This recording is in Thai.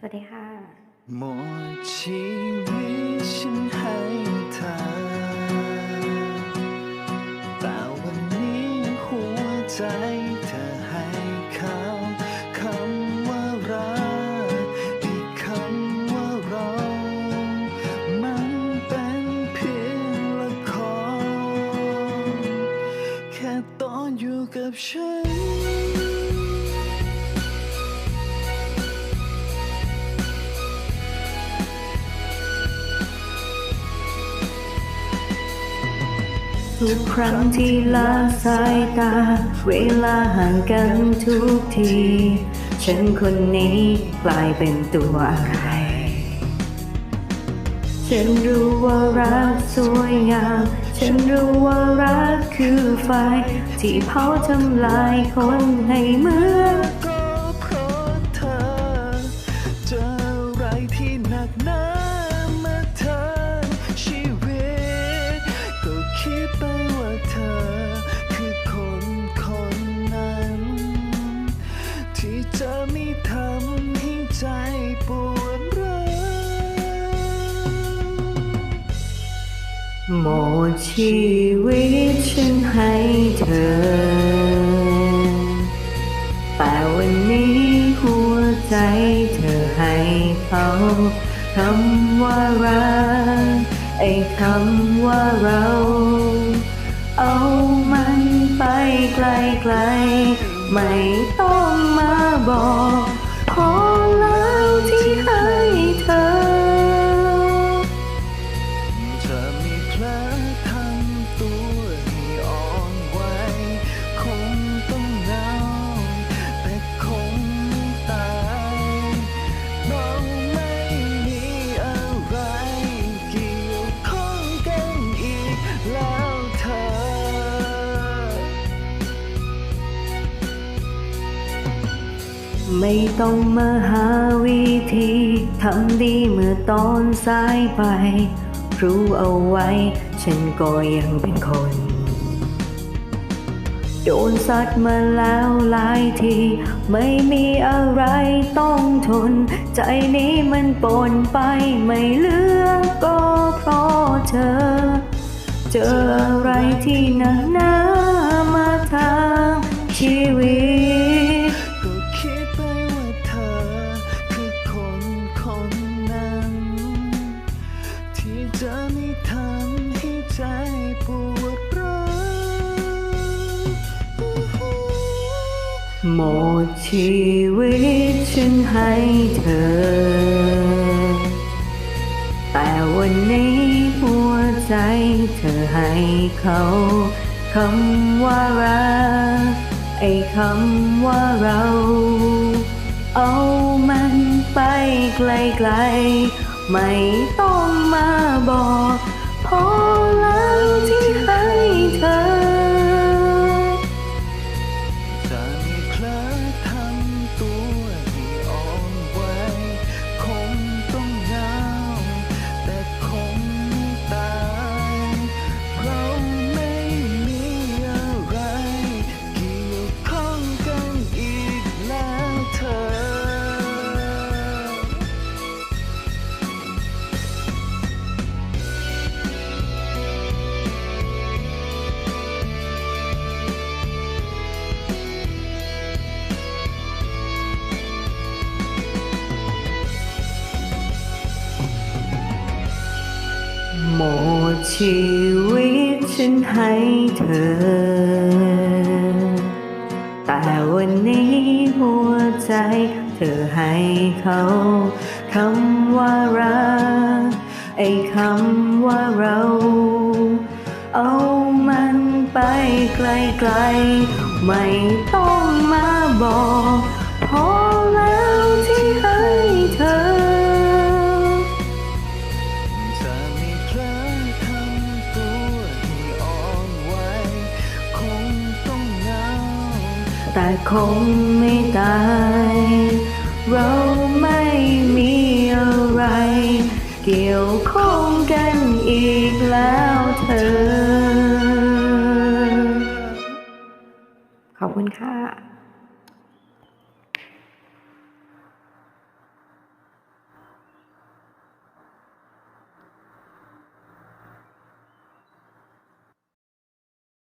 สวัสดีค่ะหมดชีวิตฉันให้เธอแต่วันนี้หัวใจเธอให้เขาคำว่ารักอีกคำว่าเรามันเป็นเพียงละครแค่ตอนอยู่กับฉัน ทุกครั้งที่ละสายตา เวลาห่างกันทุกที ฉันคนนี้กลายเป็นตัวอะไร ฉันรู้ว่ารักสวยงาม ฉันรู้ว่ารักคือไฟ ที่เผาทำลายคนให้เหมือน หมดชีวิตฉันให้เธอ แต่วันนี้หัวใจเธอให้เขาคำว่ารักไอ้คำว่าเรา ไม่ต้องมาหาวิธีทำดีเมื่อตอนสายไป รู้เอาไว้ ฉันก็ยังเป็นคน โดนซัดมาแล้วหลายที ไม่มีอะไรต้องทน ใจนี้มันปนไปไม่เหลือก็เพราะเธอ เจออะไรที่หนักหนามา หมดชีวิตฉันให้เธอ แต่วันนี้หัวใจเธอให้เขาคำว่ารักไอ้คำว่าเรา เอามันไปไกลๆ ไม่ต้องมาบอก หมดชีวิตฉันให้เธอ แต่วันนี้หัวใจเธอให้เขาคำว่ารักไอ้คำว่าเรา เอามันไปไกลๆ ไม่ต้องมาบอก แต่คงไม่ตาย เราไม่มีอะไร เกี่ยวข้องกันอีกแล้วเธอ ขอบคุณค่ะ